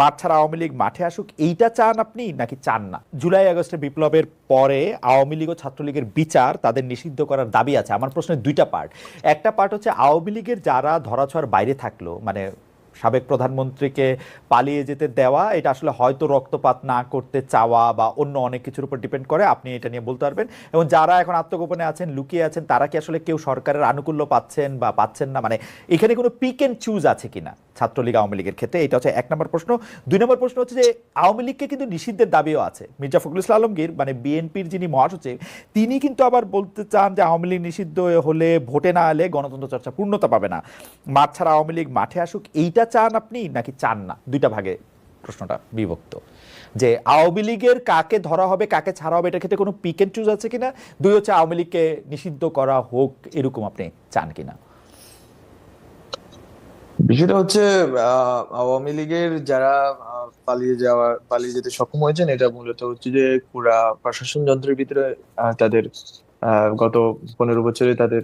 মাঠ ছাড়া আওয়ামী লীগ মাঠে আসুক, এইটা চান আপনি নাকি চান না? জুলাই আগস্টে বিপ্লবের পরে আওয়ামী লীগ ও ছাত্রলীগের বিচার তাদের নিষিদ্ধ করার দাবি আছে। আমার প্রশ্নের দুইটা পার্ট একটা পার্ট হচ্ছে, আওয়ামী লীগের যারা ধরাছোঁয়ার বাইরে থাকল মানে সাবেক প্রধানমন্ত্রীকে পালিয়ে যেতে দেওয়া, এটা আসলে হয়তো রক্তপাত না করতে চাওয়া বা অন্য অনেক কিছুর উপর ডিপেন্ড করে, আপনি এটা নিয়ে বলতে পারবেন। এবং যারা এখন আত্মগোপনে আছেন, লুকিয়ে আছেন, তারা কি আসলে কেউ সরকারের আনুকূল্য পাচ্ছেন বা পাচ্ছেন না? মানে এখানে কোনো পিক এন্ড চুজ আছে কিনা ছাত্রলীগ আওয়ামী লীগের ক্ষেত্রে? এটা হচ্ছে এক নম্বর প্রশ্ন। দুই নম্বর প্রশ্ন হচ্ছে যে, আওয়ামী লীগকে কিন্তু নিষিদ্ধের দাবিও আছে। মির্জা ফখরুল ইসলাম আলমগীর মানে বিএনপির যিনি মহাসচিব, তিনি কিন্তু আবার বলতে চান যে, আওয়ামী লীগ নিষিদ্ধ হলে ভোটে না এলে গণতন্ত্র চর্চা পূর্ণতা পাবে না। মাঠ ছাড়া আওয়ামী লীগ মাঠে আসুক, এইটা চান আপনি নাকি চান না? দুইটা ভাগে প্রশ্নটা বিভক্ত। যে আওয়ামী লীগের কাকে ধরা হবে, কাকে ছাড়া হবে, এটার ক্ষেত্রে কোনো পিক এন্ড চুজ আছে কিনা? দুই হচ্ছে আওয়ামী লীগকে নিষিদ্ধ করা হোক, এরকম আপনি চান কিনা? বিষয়টা হচ্ছে আওয়ামী লীগের যারা পালিয়ে যাওয়া, পালিয়ে যেতে সক্ষম হয়েছেন, এটা মূলত হচ্ছে যে পুরা প্রশাসন যন্ত্রের ভিতরে তাদের গত পনেরো বছরে তাদের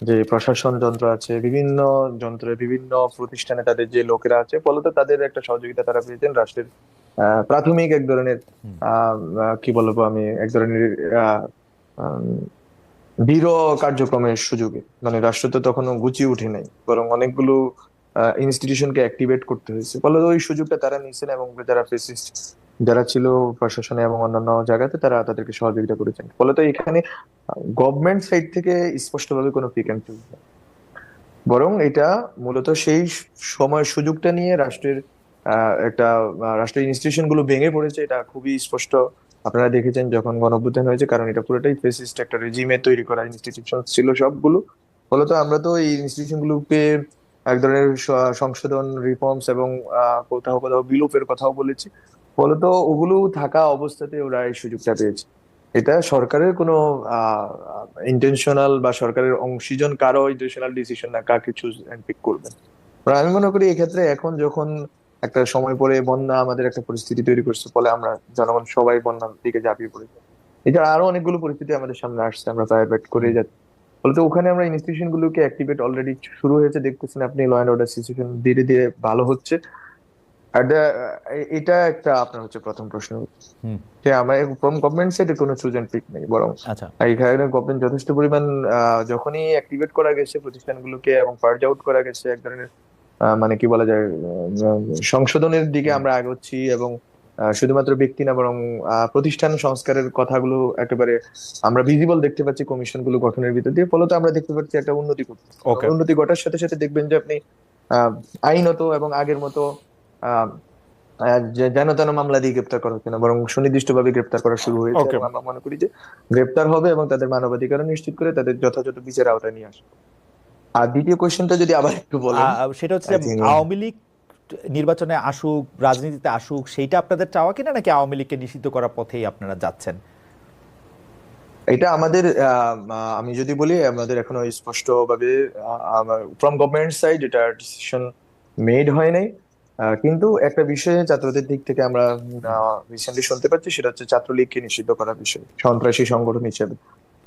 যে প্রশাসন যন্ত্র আছে বিভিন্ন যন্ত্রে বিভিন্ন প্রতিষ্ঠানে তাদের যে লোকেরা আছে ফলত তাদের একটা সহযোগিতা তারা পেয়েছেন রাষ্ট্রের প্রাথমিক এক ধরনের কি বলব আমি এক ধরনের দৃঢ় কার্যক্রমের সুযোগে। মানে রাষ্ট্র তো তখনও গুছিয়ে উঠে নাই বরং অনেকগুলো ইনস্টিটিউশনকে অ্যাক্টিভেট করতে হয়েছে। ফলে ওই সুযোগটা তারা নিয়েছেন এবং যারা ফেসিস্ট যারা ছিল প্রশাসনে এবং অন্যান্য জায়গাতে, তারা তাদেরকে সহযোগিতা করেছেন। ফলে তো এখানে গভর্নমেন্ট সাইড থেকে স্পষ্টভাবে কোনো পিক অ্যান্ড চুজ বরং এটা মূলত সেই সময় সুযোগটা নিয়ে রাষ্ট্রের একটা রাষ্ট্রের ইনস্টিটিউশনগুলো ভেঙে পড়েছে, এটা খুবই স্পষ্ট আপনারা দেখেছেন যখন গণঅভ্যুত্থান হয়েছে, কারণ এটা পুরোটাই ফেসিস্ট একটা রেজিমে তৈরি করা ইনস্টিটিউশন ছিল সবগুলো। ফলত আমরা তো এই ইনস্টিটিউশন গুলোকে এক ধরনের সংশোধন রিফর্মস এবং কোথাও কোথাও বিলোপের কথাও বলেছি। ফলত ওগুলো থাকা অবস্থাতে ওরা এই সুযোগটা পেয়েছে। এটা সরকারের কোনো ইন্টেনশনাল বা সরকারের অংশীজন কারও ইন্টেনশনাল ডিসিশন না, কাকে চুজ এন্ড পিক করবেন। আমি মনে করি এক্ষেত্রে এখন যখন একটা সময় পরে বন্যা আমাদের একটা পরিস্থিতি তৈরি করছে, ফলে আমরা জনগণ সবাই বন্যার দিকে ঝাঁপিয়ে পড়েছে। এছাড়া আরও অনেকগুলো পরিস্থিতি আমাদের সামনে আসছে, আমরা প্রাইভেট করে যাচ্ছি। ফলে ওখানে আমরা ইনস্টিটিউশন গুলোকে অ্যাক্টিভেট অলরেডি শুরু হয়েছে, দেখতেছেন আপনি ল অ্যান্ড অর্ডার সিচুয়েশন ধীরে ধীরে ভালো হচ্ছে। এটা একটা আপনার হচ্ছে প্রথম প্রশ্ন। যে আমার ফ্রম গভর্নমেন্ট সাইডে কোনো চুজ এন্ড পিক নেই বরং আচ্ছা। এখানে গভর্নমেন্ট যথেষ্ট পরিমাণ যখনই অ্যাক্টিভেট করা গেছে প্রতিষ্ঠানগুলোকে এবং পার্জ আউট করা গেছে এক ধরনের মানে কি বলা যায় সংশোধনের দিকে আমরা আগাচ্ছি এবং শুধুমাত্র ব্যক্তি না বরং প্রতিষ্ঠান সংস্কারের কথাগুলো একেবারে আমরা ভিজিবল দেখতে পাচ্ছি কমিশনগুলো গঠনের ভিতর দিয়ে। ফলত আমরা দেখতে পাচ্ছি একটা উন্নতি. উন্নতি ঘটার সাথে সাথে দেখবেন যে আপনি আহ, আইনত এবং আগের মতো যেন তেন মামলা দিয়ে গ্রেপ্তার করা হচ্ছে না বরং সুনির্দিষ্টভাবে গ্রেপ্তার করা শুরু হয়েছে। আমরা মনে করি যে গ্রেপ্তার হবে এবং তাদের মানবাধিকার নিশ্চিত করে তাদের যথাযথ বিচার আওতায় নিয়ে আসবে। আর দ্বিতীয় কোয়েশ্চেনটা যদি আবার একটু বলেন। সেটা হচ্ছে আওয়ামী লীগ নির্বাচনে আসুক রাজনীতিতে আসুক সেইটা আপনাদের চাওয়া কিনা নাকি আওয়ামী লীগকে নিষিদ্ধ করার পথেই আপনারা যাচ্ছেন? এটা আমাদের আমি যদি বলি আমাদের এখনও স্পষ্টভাবে ফ্রম গভর্নমেন্ট সাইড এটা ডিসিশন মেড হয় নাই। কিন্তু একটা বিষয়ে ছাত্রদের দিক থেকে আমরা রিসেন্টলি শুনতে পাচ্ছি সেটা হচ্ছে ছাত্রলীগকে নিষিদ্ধ করার বিষয় সন্ত্রাসী সংগঠন হিসেবে।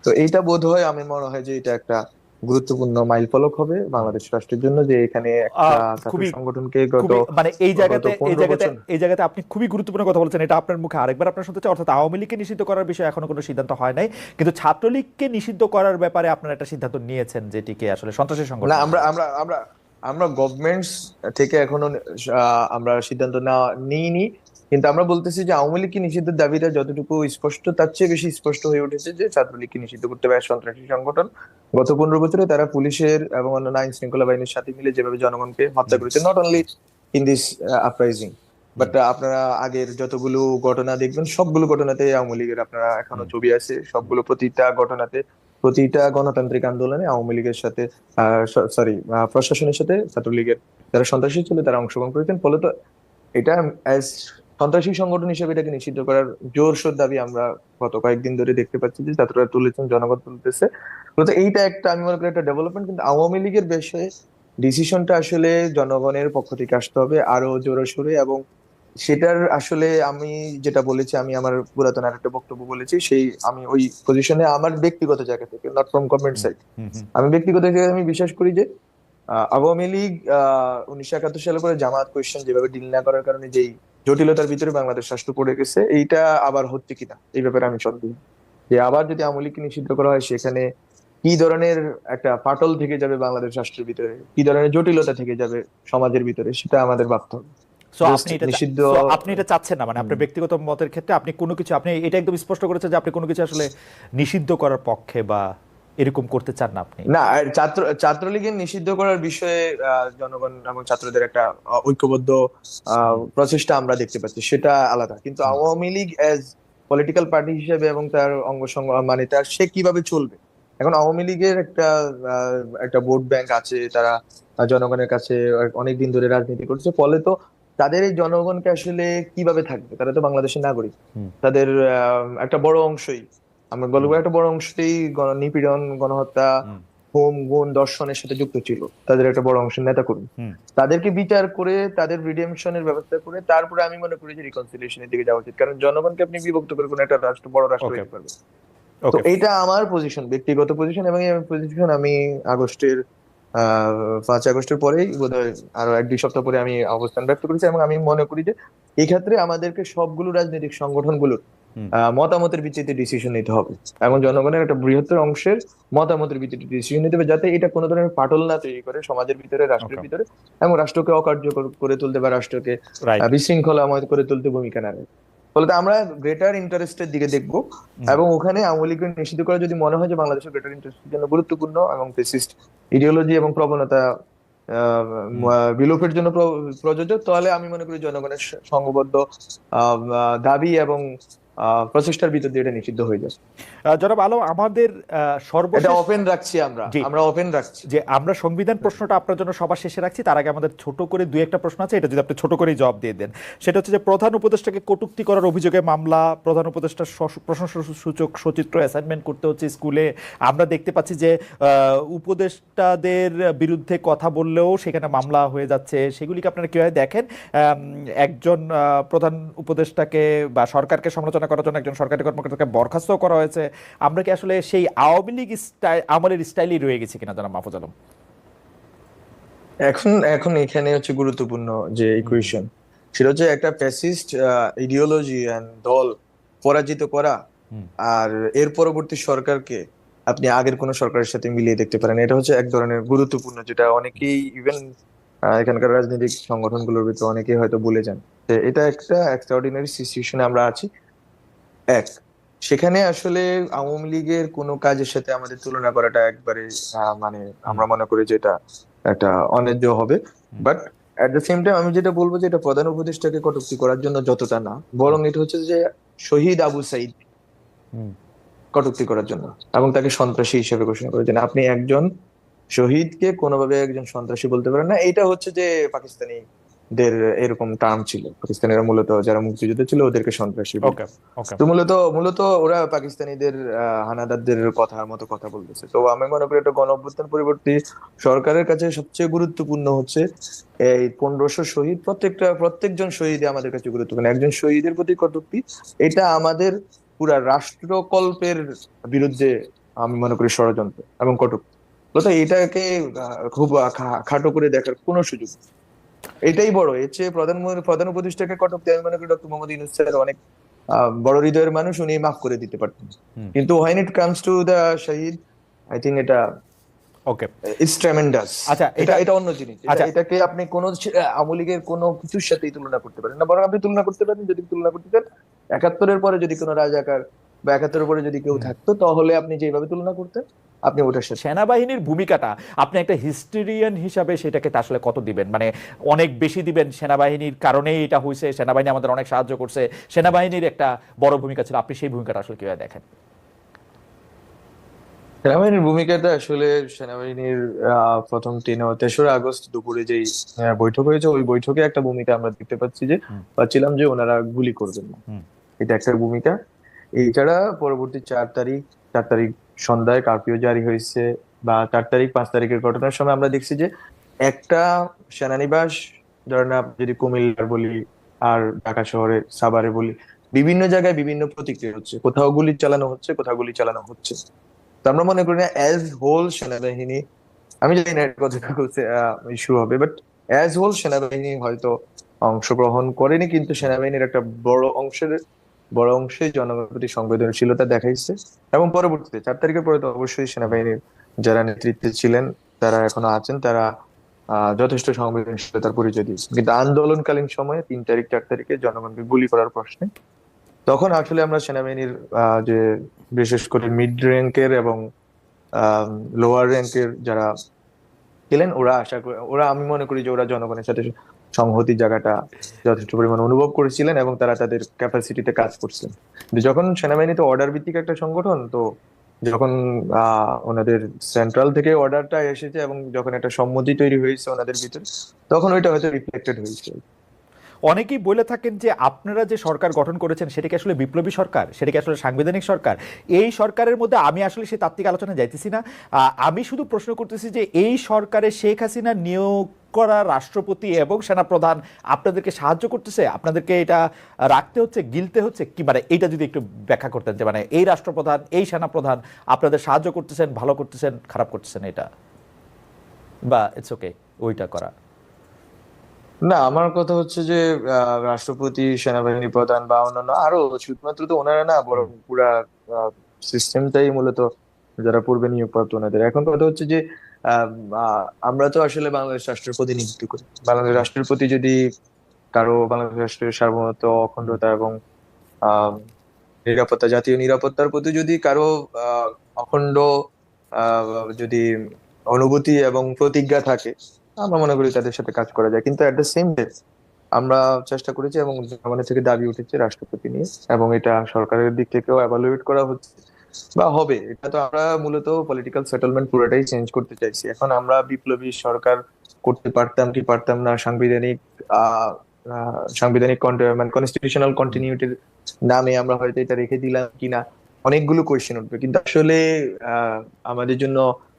তো এইটা বোধ হয় আমি মনে হয় যে এটা একটা গুরুত্বপূর্ণ মাইলফলক হবে বাংলাদেশ রাষ্ট্রের জন্য যে এখানে সংগঠনকে গত মানে এই জায়গাতে এই জায়গাতে এই জায়গাতে আপনি খুবই গুরুত্বপূর্ণ কথা বলছেন এটা আপনার মুখে আরেকবার আপনার শুনতে চাই অর্থাৎ আওয়ামী লীগকে নিষিদ্ধ করার বিষয়ে এখনও কোনো সিদ্ধান্ত হয় নাই কিন্তু ছাত্রলীগকে নিষিদ্ধ করার ব্যাপারে আপনারা একটা সিদ্ধান্ত নিয়েছেন যেটিকে আসলে সন্ত্রাসী সংগঠন না আমরা আমরা আমরা আমরা গভর্নমেন্টস থেকে এখনও আমরা সিদ্ধান্ত নেওয়া নিইনি। কিন্তু আমরা বলতেছি যে আওয়ামী লীগকে নিষিদ্ধের দাবিটা যতটুকু স্পষ্ট তার চেয়ে বেশি স্পষ্ট হয়ে উঠেছে যে ছাত্রলীগকে নিষিদ্ধ করতে এক সন্ত্রাসী সংগঠন গত পনেরো বছরে তারা পুলিশের এবং অন্যান্য আইন শৃঙ্খলা বাহিনীর সাথে মিলে যেভাবে জনগণকে হত্যা করেছে not only in this uprising but আপনারা আগের যতগুলো ঘটনা দেখবেন সবগুলো ঘটনাতে আওয়ামী লীগের আপনারা এখনও ছবি আছে। সবগুলো প্রতিটা ঘটনাতে প্রতিটা গণতান্ত্রিক আন্দোলনে আওয়ামী লীগের সাথে সরি প্রশাসনের সাথে ছাত্রলীগের যারা সন্ত্রাসী ছিল তারা অংশগ্রহণ করেছেন। ফলে তো এটা সন্ত্রাসী সংগঠন হিসেবে এটাকে নিষিদ্ধ করার জোরসোর দাবি আমরা গত কয়েকদিন ধরে দেখতে পাচ্ছি যে ছাত্ররা তুলেছেন জনগণ তুলতেছে। এইটা একটা, আমি মনে করি একটা ডেভেলপমেন্ট কিন্তু আওয়ামী লীগের বিষয়ে ডিসিশনটা আসলে জনগণের পক্ষ থেকে আসতে হবে আরও জোরে সোরে এবং সেটার আসলে আমি যেটা বলেছি আমি আমার পুরাতন আর একটা বক্তব্য বলেছি সেই আমি ওই পজিশনে আমার ব্যক্তিগত জায়গা থেকে নট ফ্রম গভর্নমেন্ট সাইড। আমি ব্যক্তিগত জায়গায় আমি বিশ্বাস করি যে আওয়ামী লীগ উনিশশো একাত্তর সালে করে জামাত কোয়েশ্চেন যেভাবে ডিল না করার কারণে যেই জটিলতার ভিতরে বাংলাদেশ রাষ্ট্র পড়ে গেছে এইটা আবার হচ্ছে কিনা এই ব্যাপারে আমি সন্দেহ। যে আবার যদি আওয়ামী লীগকে নিষিদ্ধ করা হয় সেখানে কি ধরনের একটা ফাটল থেকে যাবে বাংলাদেশ রাষ্ট্রের ভিতরে? কি ধরনের জটিলতা থেকে যাবে সমাজের ভিতরে? সেটা আমাদের ভাবতে হবে। আপনি এটা নিষিদ্ধ- আপনি এটা চাচ্ছেন না মানে আপনার ব্যক্তিগত মতের ক্ষেত্রে আপনি কোনো কিছু আপনি এটা একদম স্পষ্ট করেছেন যে আপনি কোনো কিছু আসলে নিষিদ্ধ করার পক্ষে বা এরকম করতে চান না আপনি। না ছাত্র ছাত্রলীগের নিষিদ্ধ করার বিষয়ে জনগণ এবং ছাত্রদের একটা ঐক্যবদ্ধ প্রচেষ্টা আমরা দেখতে পাচ্ছি সেটা আলাদা। কিন্তু Awami League as political party হিসেবে এবং তার অঙ্গ মানে তার সে কীভাবে চলবে? এখন আওয়ামী লীগের একটা আহ, একটা ভোট ব্যাংক আছে তারা জনগণের কাছে অনেক দিন ধরে রাজনীতি করছে ফলে তো তাদের এই জনগণকে আসলে কীভাবে থাকবে? তারা তো বাংলাদেশের নাগরিক। তাদের একটা বড় অংশই। আমরা বলব একটা বড় অংশই নিপীড়ন গণহত্যা হোম। গুণ দর্শনের সাথে যুক্ত ছিল। তাদের একটা বড় অংশের নেতা কর্মী তাদেরকে বিচার করে তাদের রিডেমশনের ব্যবস্থা করে তারপরে আমি মনে করি যে রিকনসিলিয়েশনের দিকে যাওয়া উচিত। কারণ জনগণকে আপনি বিভক্ত করে কোনো একটা রাষ্ট্র বড় রাষ্ট্র. হতে পারবে। তো আমার পজিশন ব্যক্তিগত পজিশন এবং পজিশন আমি আগস্টের পাঁচ আগস্টের পরেই বোধহয় আরও এক দুই সপ্তাহ পরে আমি অবস্থান ব্যক্ত করেছি এবং আমি মনে করি যে এই ক্ষেত্রে আমাদেরকে সবগুলো রাজনৈতিক সংগঠনগুলোর মতামতের ভিত্তিতে ডিসিশন নিতে হবে। এবং জনগণের একটা বৃহত্তর অংশের মতামতের ভিত্তিতে ডিসিশন নিতে হবে যাতে এটা কোনো ধরনের ফাটল না তৈরি করে সমাজের ভিতরে রাষ্ট্রের ভিতরে এবং রাষ্ট্রকে অকার্যকর করে তুলতে বা রাষ্ট্রকে বিশৃঙ্খলাময় করে তুলতে ভূমিকা নেবে ফলে আমরা গ্রেটার ইন্টারেস্টের দিকে দেখব। এবং ওখানে আওয়ামী লীগের নিষিদ্ধ করা যদি মনে হয় যে বাংলাদেশের গ্রেটার ইন্টারেস্টের জন্য গুরুত্বপূর্ণ এবং ফেসিস্ট ইডিওলজি এবং প্রবণতা বিলোপের জন্য প্রযোজ্য তাহলে আমি মনে করি জনগণের সংঘবদ্ধ দাবি এবং প্রচেষ্টার ভিতর দিয়ে এটা নিষিদ্ধ হয়ে যাবে জনাব আলম আমাদের আহ, এটা ওপেন রাখছি আমরা। আমরা ওপেন রাখছি। যে আমরা সংবিধান প্রশ্নটা আপনার জন্য সবার শেষে রাখছি তার আগে আমাদের ছোট করে দুই একটা প্রশ্ন আছে এটা যদি আপনি ছোট করে জবাব দিয়ে দেন। সেটা হচ্ছে যে প্রধান উপদেষ্টাকে কটুক্তি করার অভিযোগে মামলা প্রধান উপদেষ্টার স- প্রশংসাসূচক সচিত্র অ্যাসাইনমেন্ট করতে হচ্ছে স্কুলে। আমরা দেখতে পাচ্ছি যে আহ, উপদেষ্টাদের বিরুদ্ধে কথা বললেও সেখানে মামলা হয়ে যাচ্ছে। সেগুলিকে আপনারা কীভাবে দেখেন? একজন আহ, প্রধান উপদেষ্টাকে বা সরকারকে সমালোচনা করার জন্য একজন সরকারি কর্মকর্তাকে বরখাস্ত করা হয়েছে। আমরা কি আসলে সেই আওয়ামী লীগ স্টাইল আমলের স্টাইলই রয়ে গেছে কিনা জানা মাহফুজ আলম? এখন এখন এখানে হচ্ছে গুরুত্বপূর্ণ যে ইকুয়েশন সেটা হচ্ছে একটা ফ্যাসিস্ট ইডিওলজি এন্ড দল পরাজিত করা আর এর পরবর্তী সরকারকে আপনি আগের কোন সরকারের সাথে মিলিয়ে দেখতে পারেন। এটা হচ্ছে এক ধরনের গুরুত্বপূর্ণ যেটা অনেকেই ইভেন এখানকার রাজনৈতিক সংগঠনগুলোর ভিতরে অনেকেই হয়তো বলে যান এটা একটা এক্সট্রাঅর্ডিনারি সিচুয়েশনে আমরা আছি। এক সেখানে আসলে আওয়ামী লীগের কোনো কাজের সাথে আমাদের তুলনা করাটা একবারে মানে আমরা মনে করি যে এটা একটা অন্যায্য হবে। But at the same time আমি যেটা বলব যে এটা প্রধান উপদেষ্টাকে কটূক্তি করার জন্য যতটা না বরং এটা হচ্ছে যে শহীদ আবু সাইদ কটুক্তি করার জন্য এবং তাকে সন্ত্রাসী হিসেবে ঘোষণা করেছেন আপনি একজন শহীদকে কোনোভাবে একজন সন্ত্রাসী বলতে পারেন না এটা হচ্ছে যে পাকিস্তানিদের এরকম টার্ম ছিল। পাকিস্তানিরা মূলত যারা মুক্তিযুদ্ধ ছিল ওদেরকে সন্ত্রাসী তো মূলত মূলত ওরা পাকিস্তানিদের হানাদারদের কথার মতো কথা বলতেছে। তো আমি মনে করি এটা গণ অভ্যুত্থান পরিবর্তী সরকারের কাছে সবচেয়ে গুরুত্বপূর্ণ হচ্ছে এই পনেরোশো শহীদ। প্রত্যেকটা প্রত্যেকজন শহীদ আমাদের কাছে গুরুত্বপূর্ণ। একজন শহীদের প্রতি কটূক্তি এটা আমাদের পুরা রাষ্ট্রকল্পের বিরুদ্ধে আমি মনে করি ষড়যন্ত্র এবং কটূক্তি। তো এটাকে খুব খাটো করে দেখার কোনো সুযোগ নেই। এটাই বড়। এর চেয়ে প্রধান প্রধান উপদেষ্টাকে কটূক্তি আমি মনে করি ডক্টর মোহাম্মদ ইউনুস স্যার অনেক বড় হৃদয়ের মানুষ উনি মাফ করে দিতে পারতেন। কিন্তু when it comes to the Shahid I think এটা ওকে ইটস ট্রেমেন্ডাস আচ্ছা, এটা এটা- অন্য জিনিস। আচ্ছা। এটাকে আপনি কোন আওয়ামী লীগের কোনো কিছুর সাথেই তুলনা করতে পারেন না। বরং আপনি তুলনা করতে পারেন যদি তুলনা করতে চান একাত্তরের পরে যদি কোনো রাজাকার বা একাত্তরের পরে যদি কেউ থাকতো তাহলে আপনি যেভাবে তুলনা করতেন আপনি সাথে সেনাবাহিনীর ভূমিকাটা আপনি একটা হিস্টোরিয়ান হিসাবে সেটাকে আসলে কত দিবেন? মানে অনেক বেশি দিবেন সেনাবাহিনীর কারণেই এটা হয়েছে সেনাবাহিনী আমাদের অনেক সাহায্য করছে। সেনাবাহিনীর একটা বড় ভূমিকা ছিল আপনি সেই ভূমিকাটা আসলে কীভাবে দেখেন? সেনাবাহিনীর ভূমিকাটা আসলে সেনাবাহিনীর আহ, প্রথম তিন তেসরা আগস্ট দুপুরে যেই বৈঠক হয়েছে ওই বৈঠকে একটা ভূমিকা আমরা দেখতে পাচ্ছি যে পাচ্ছিলাম যে ওনারা গুলি করবেন না। এটা একটা ভূমিকা। এছাড়া পরবর্তী চার তারিখ চার তারিখ সন্ধ্যায় কারফিউ জারি হয়েছে বা চার তারিখ, পাঁচ তারিখের ঘটনার সময় আমরা দেখছি যে একটা সেনানিবাস ধরেন যদি কুমিল্লার বলি আর ঢাকা শহরে সাভারে বলি, বিভিন্ন জায়গায় বিভিন্ন প্রতিক্রিয়া হচ্ছে। কোথাও গুলি চালানো হচ্ছে, কোথাও গুলি চালানো হচ্ছে। তো আমরা মনে করি না অ্যাজ হোল সেনাবাহিনী, আমি জানি না এটা কতটুকু ইস্যু হবে বাট অ্যাজ হোল সেনাবাহিনী হয়তো অংশগ্রহণ করেনি, কিন্তু সেনাবাহিনীর একটা বড় অংশের বড় অংশে জনগণের প্রতি সংবেদনশীলতা দেখাইছে এবং পরবর্তীতে চার তারিখের পরে তো অবশ্যই সেনাবাহিনীর যারা নেতৃত্বে ছিলেন, তারা এখনও আছেন, তারা যথেষ্ট সংবেদনশীলতার পরিচয় দিয়েছেন। কিন্তু আন্দোলনকালীন সময়ে তিন তারিখ, চার তারিখে জনগণকে গুলি করার প্রশ্নে তখন আসলে আমরা সেনাবাহিনীর যে বিশেষ করে মিড র্যাঙ্কের এবং লোয়ার র্যাঙ্কের যারা ছিলেন, ওরা আশা করে ওরা আমি মনে করি যে ওরা জনগণের সাথে সংহতি জায়গাটা যথেষ্ট পরিমাণ অনুভব করেছিলেন এবং তারা তাদের ক্যাপাসিটিতে কাজ করছেন যখন সেনাবাহিনীতে অর্ডার ভিত্তিক একটা সংগঠন, তো যখন ওনাদের সেন্ট্রাল থেকে অর্ডারটা এসেছে এবং যখন একটা সম্মতি তৈরি হয়েছে ওনাদের ভিতরে, তখন ওইটা হয়তো রিফ্লেক্টেড হয়েছে। অনেকেই বলে থাকেন যে আপনারা যে সরকার গঠন করেছেন, সেটা কি আসলে বিপ্লবী সরকার? সেটা কি আসলে সাংবিধানিক সরকার? এই সরকারের মধ্যে আমি আসলে সেই তাত্ত্বিক আলোচনায় যাইতেছি না। আমি শুধু প্রশ্ন করতেছি যে এই সরকারে শেখ হাসিনা নিয়োগ করা রাষ্ট্রপতি এবং সেনাপ্রধান আপনাদেরকে সাহায্য করতেছে? আপনাদেরকে এটা রাখতে হচ্ছে, গিলতে হচ্ছে? কি মানে এইটা যদি একটু ব্যাখ্যা করতেন যে মানে এই রাষ্ট্রপ্রধান, এই সেনাপ্রধান আপনাদের সাহায্য করতেছেন, ভালো করতেছেন, খারাপ করতেছেন এটা? বা ইটস ওকে ওইটা করা। না আমার কথা হচ্ছে যে রাষ্ট্রপতি সেনাবাহিনী প্রধান বা অন্যান্য আরও শুধুমাত্র তো ওনারা না বরং পুরা সিস্টেমটাই মূলত যারা পূর্বে নিয়োগপ্রাপ্ত ওনাদের। এখন কথা হচ্ছে যে আমরা তো আসলে বাংলাদেশ রাষ্ট্রের নিযুক্ত করি। বাংলাদেশ রাষ্ট্রের প্রতি যদি কারও বাংলাদেশ রাষ্ট্রের সার্বভৌমত্ব অখণ্ডতা এবং আহ, নিরাপত্তা জাতীয় নিরাপত্তার প্রতি যদি কারও আহ, অখণ্ড আহ, যদি অনুভূতি এবং প্রতিজ্ঞা থাকে আমরা মনে করি তাদের সাথে কাজ করা যায়। কিন্তু এট দ্য সেম ডে আমরা চেষ্টা করেছি এবং জনগণের থেকে দাবি উঠেছে রাষ্ট্রপতি নিয়ে এবং এটা সরকারের দিক থেকেও এভালুয়েট করা হচ্ছে বা হবে। এটা তো আমরা মূলত পলিটিক্যাল সেটেলমেন্ট পুরোটাই চেঞ্জ করতে চাইছি। এখন আমরা বিপ্লবী সরকার করতে পারতাম কি পারতাম না সাংবিধানিক আহ আহ, সাংবিধানিক মানে কনস্টিটিউশনাল কন্টিনিউটির নামে আমরা হয়তো এটা রেখে দিলাম কিনা অনেকগুলো কোয়েশ্চেন উঠবে। কিন্তু আসলে আহ, আমাদের জন্য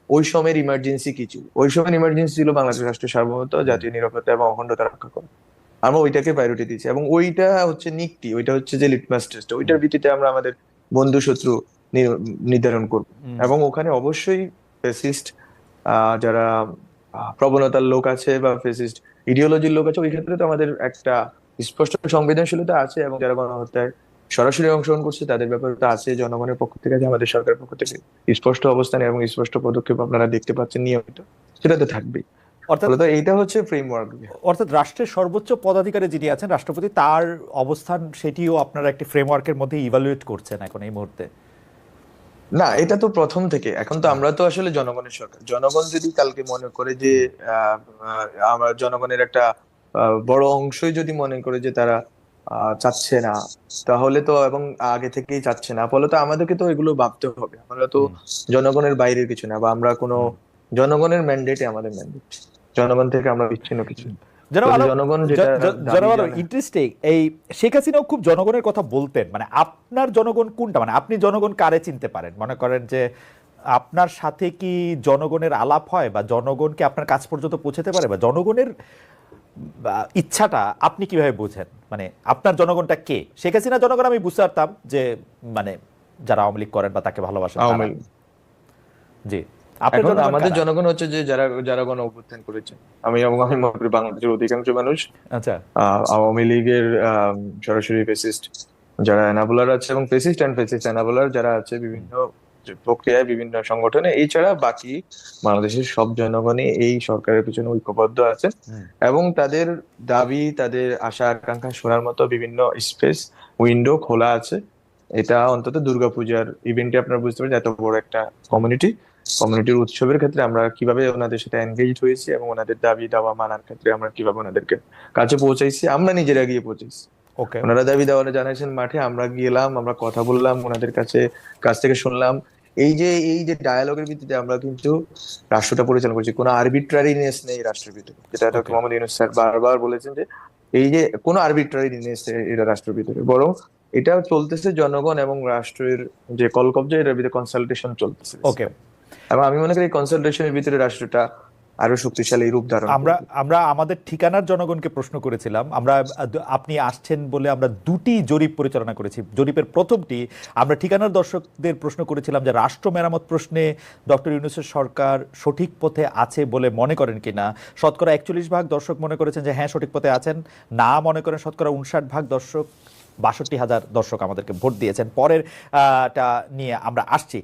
ওই সময়ের ইমার্জেন্সি কিছু ওই সময়ের ইমার্জেন্সি ছিল বাংলাদেশ রাষ্ট্রের সার্বভৌমত্ব জাতীয় নিরাপত্তা এবং অখণ্ডতা রক্ষা করা। আমরা ওইটাকে প্রায়োরিটি দিয়েছি এবং ওইটা হচ্ছে নিকটি ওইটা হচ্ছে যে লিটমাস টেস্ট ওইটার ভিত্তিতে আমরা আমাদের বন্ধু শত্রু নির্ধারণ করব। এবং ওখানে অবশ্যই ফেসিস্ট যারা প্রবণতার লোক আছে বা ফেসিস্ট ইডিওলজির লোক আছে ওই ক্ষেত্রে তো আমাদের একটা স্পষ্ট সংবেদনশীলতা আছে এবং যারা গণহত্যায় সরাসরি অংশগ্রহণ করছে তাদের ব্যাপারে তো আছে জনগণের পক্ষ থেকে আছে আমাদের সরকারের পক্ষ থেকে। স্পষ্ট অবস্থান এবং স্পষ্ট পদক্ষেপ আপনারা দেখতে পাচ্ছেন নিয়মিত। সেটা তো থাকবেই। অর্থাৎ এইটা হচ্ছে ফ্রেমওয়ার্ক অর্থাৎ রাষ্ট্রের সর্বোচ্চ পদাধিকারী যিনি আছেন রাষ্ট্রপতি তার অবস্থান সেটিও আপনারা একটি ফ্রেমওয়ার্কের মধ্যে ইভালুয়েট করছেন এখন এই মুহূর্তে। না এটা তো প্রথম থেকে। এখন তো আমরা তো আসলে জনগণের সরকার। জনগণ যদি কালকে মনে করে যে আমার জনগণের একটা আহ, বড় অংশই যদি মনে করে যে তারা চাচ্ছে না। তাহলে তো এবং আগে থেকেই চাচ্ছে না। ফলে তো আমাদেরকে তো এগুলো ভাবতে হবে। আমরা তো জনগণের বাইরের কিছু না বা আমরা কোনো জনগণের ম্যান্ডেটে আমাদের ম্যান্ডেট জনগণ থেকে আমরা বিচ্ছিন্ন কিছু। ইন্টারেস্টিং এই শেখ হাসিনাও খুব জনগণের কথা বলতেন। মানে আপনার জনগণ কোনটা? মানে আপনি জনগণ কারে চিনতে পারেন? মনে করেন যে আপনার সাথে কি জনগণের আলাপ হয় বা জনগণকে আপনার কাছ পর্যন্ত পৌঁছাতে পারে? বা জনগণের ইচ্ছাটা আপনি কীভাবে বোঝেন? মানে আপনার জনগণটা কে? শেখ হাসিনা জনগণ আমি বুঝতে পারতাম যে মানে যারা আওয়ামী লীগ করেন বা তাকে ভালোবাসেন। জি। এখন আমাদের জনগণ হচ্ছে যে যারা যারা গণ অভ্যুত্থান করেছে। আমি এবং আমি মনে করি বাংলাদেশের অধিকাংশ মানুষ। আচ্ছা। আওয়ামী লীগের সরাসরি ফেসিস্ট যারা এনাবলার আছে এবং ফেসিস্ট অ্যান্ড ফেসিস্ট এনাবলার যারা আছে বিভিন্ন প্রক্রিয়ায় বিভিন্ন সংগঠনে এছাড়া বাকি বাংলাদেশের সব জনগণই এই সরকারের পিছনে ঐক্যবদ্ধ আছে এবং তাদের দাবি তাদের আশা আকাঙ্ক্ষা শোনার মতো বিভিন্ন স্পেস উইন্ডো খোলা আছে। এটা অন্তত দুর্গাপূজার ইভেন্টে আপনারা বুঝতে পারেন এত বড় একটা কমিউনিটি কমিউনিটির উৎসবের ক্ষেত্রে আমরা কীভাবে ওনাদের সাথে এনগেজ হয়েছি এবং ওনাদের দাবি দাওয়া মানার ক্ষেত্রে আমরা কীভাবে ওনাদেরকে কাছে পৌঁছাইছি আমরা নিজেরা গিয়ে পৌঁছাইছি। ওনারা দাবি দাওয়া জানাইছেন মাঠে আমরা গেলাম আমরা কথা বললাম ওনাদের কাছে কাছ থেকে শুনলাম। এই যে এই যে ডায়ালগের ভিত্তিতে আমরা কিন্তু রাষ্ট্রটা পরিচালনা করছি কোনো আরবিট্রারিনেস নেই রাষ্ট্রের ভিতরে। যেটা ডক্টর মোহাম্মদ ইউনুস স্যার বারবার বলেছেন যে এই যে কোনো আরবিট্রারিনেস এটা রাষ্ট্রের ভিতরে বরং এটা চলতেছে জনগণ এবং রাষ্ট্রের যে কলকব্জা এটার ভিতরে কনসালটেশন চলতেছে। ওকে এবং আমি মনে করি কনসালটেশনের ভিতরে রাষ্ট্রটা আরও শক্তিশালী রূপ ধারণ আমরা আমরা আমাদের ঠিকানার জনগণকে প্রশ্ন করেছিলাম। আমরা, আপনি আসছেন বলে আমরা দুটি জরিপ পরিচালনা করেছি। জরিপের প্রথমটি, আমরা ঠিকানার দর্শকদের প্রশ্ন করেছিলাম যে রাষ্ট্র মেরামত প্রশ্নে ডক্টর ইউনুসের সরকার সঠিক পথে আছে বলে মনে করেন কিনা। শতকরা একচল্লিশ ভাগ দর্শক মনে করেছেন যে হ্যাঁ সঠিক পথে আছেন। না মনে করেন শতকরা উনষাট ভাগ দর্শক, বাষট্টি হাজার দর্শক আমাদেরকে ভোট দিয়েছেন। পরের টা নিয়ে আমরা আসছি।